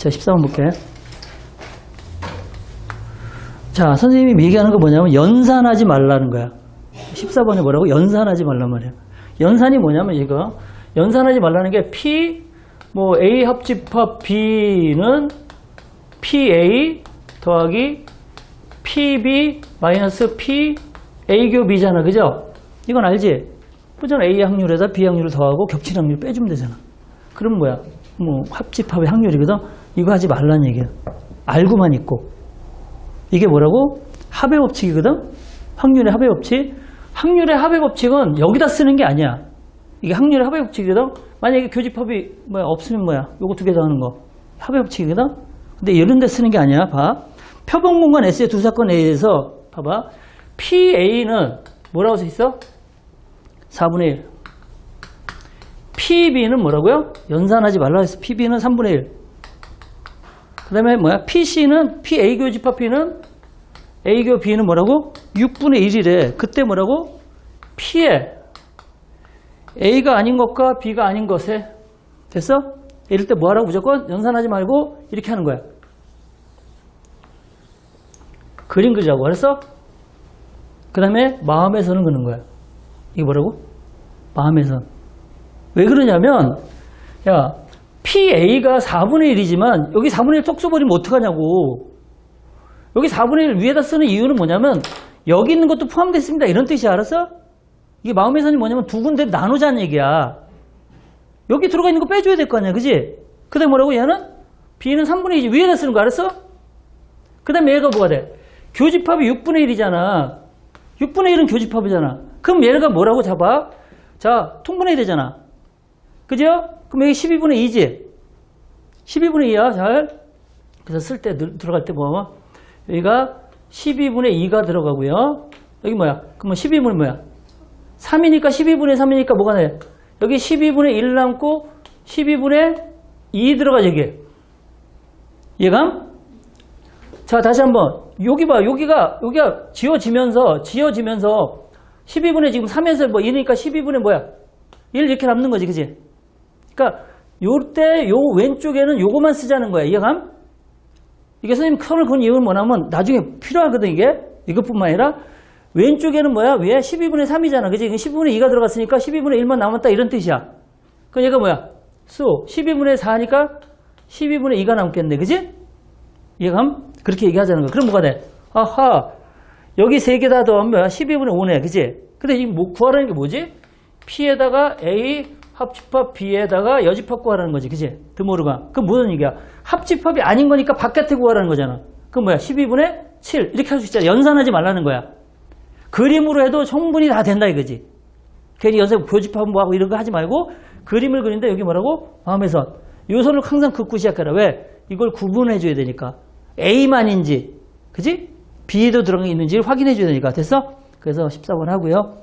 자, 14번 볼게. 자, 선생님이 얘기하는 거 뭐냐면 연산하지 말라는 거야. 14번에 뭐라고? 연산하지 말란 말이야. 연산이 뭐냐면 이거 연산하지 말라는 게 P 뭐 A 합집합 B는 PA 더하기 PB 마이너스 P A교 B잖아. 그죠? 이건 알지? 그전 A 확률에다 B 확률을 더하고 겹칠 확률 빼주면 되잖아. 그럼 뭐야? 뭐 합집합의 확률이거든. 이거 하지 말라는 얘기야. 알고만 있고. 이게 뭐라고? 합의 법칙이거든. 확률의 합의 법칙. 확률의 합의 법칙은 여기다 쓰는 게 아니야. 이게 확률의 합의 법칙이거든. 만약에 교집합이 뭐야 없으면 뭐야? 요거 두 개 더 하는 거. 합의 법칙이거든. 근데 이런 데 쓰는 게 아니야. 봐. 표본 공간 S의 두 사건 A에서 봐봐. PA는 뭐라고 써 있어? 4분의 1. PB는 뭐라고요? 연산하지 말라 했어. PB는 3분의 1. 그 다음에 뭐야? PC는, PA교 집합 B는, A교 B는 뭐라고? 6분의 1이래. 그때 뭐라고? P에 A가 아닌 것과 B가 아닌 것에 됐어? 이럴 때 뭐하라고 무조건 연산하지 말고 이렇게 하는 거야. 그림 그리자고 알았어? 그 다음에 마음에서는 그는 거야. 이게 뭐라고? 마음에선. 왜 그러냐면, 야, PA가 4분의 1이지만 여기 4분의 1톡 써버리면 어떡하냐고. 여기 4분의 1 위에다 쓰는 이유는 뭐냐면 여기 있는 것도 포함됐습니다. 이런 뜻이야. 알았어? 이게 마음에선이 뭐냐면 두 군데 나누자는 얘기야. 여기 들어가 있는 거 빼줘야 될 거 아니야. 그지? 그 다음에 뭐라고 얘는? B는 3분의 2지. 위에다 쓰는 거 알았어? 그 다음에 얘가 뭐가 돼? 교집합이 6분의 1이잖아. 6분의 1은 교집합이잖아. 그럼 얘가 뭐라고 잡아? 자, 통분해야 되잖아. 그죠? 그럼 여기 12분의 2지? 12분의 2야, 잘. 그래서 쓸 때 들어갈 때 뭐야? 여기가 12분의 2가 들어가고요. 여기 뭐야? 그러면 12분의 뭐야? 3이니까 12분의 3이니까 뭐가 돼? 여기 12분의 1 남고 12분의 2 들어가죠, 여기. 이해감? 자, 다시 한번. 여기 봐. 여기가, 여기가 지워지면서, 지워지면서 12분의 지금 3에서 뭐 1이니까 12분의 뭐야? 1 이렇게 남는 거지, 그지? 그러니까 요때 요 왼쪽에는 요거만 쓰자는 거야. 이해감? 이게 선생님 선을 그은 이유는 뭐냐면 나중에 필요하거든, 이게. 이것뿐만 아니라 왼쪽에는 뭐야? 왜? 12분의 3이잖아. 그지? 12분의 2가 들어갔으니까 12분의 1만 남았다. 이런 뜻이야. 그럼 얘가 뭐야? 수. 12분의 4니까 12분의 2가 남겠네. 그지? 이해감? 그렇게 얘기하자는 거야. 그럼 뭐가 돼? 아하. 여기 세 개 다 더하면 뭐야? 12분의 5네. 그지? 근데 이뭐 구하라는 게 뭐지? P에다가 A 합집합 B에다가 여집합 구하라는 거지. 그지? 드모르가. 그럼 무슨 얘기야? 합집합이 아닌 거니까 바깥에 구하라는 거잖아. 그럼 뭐야? 12분의 7. 이렇게 할 수 있잖아. 연산하지 말라는 거야. 그림으로 해도 충분히 다 된다 이거지. 괜히 연습 교집합 뭐 하고 이런 거 하지 말고 그림을 그리는데 여기 뭐라고? 마음에선. 요 선을 항상 긋고 시작해라. 왜? 이걸 구분해 줘야 되니까. A만인지, 그지? B에도 들어가 있는지 확인해 줘야 되니까. 됐어? 그래서 14번 하고요.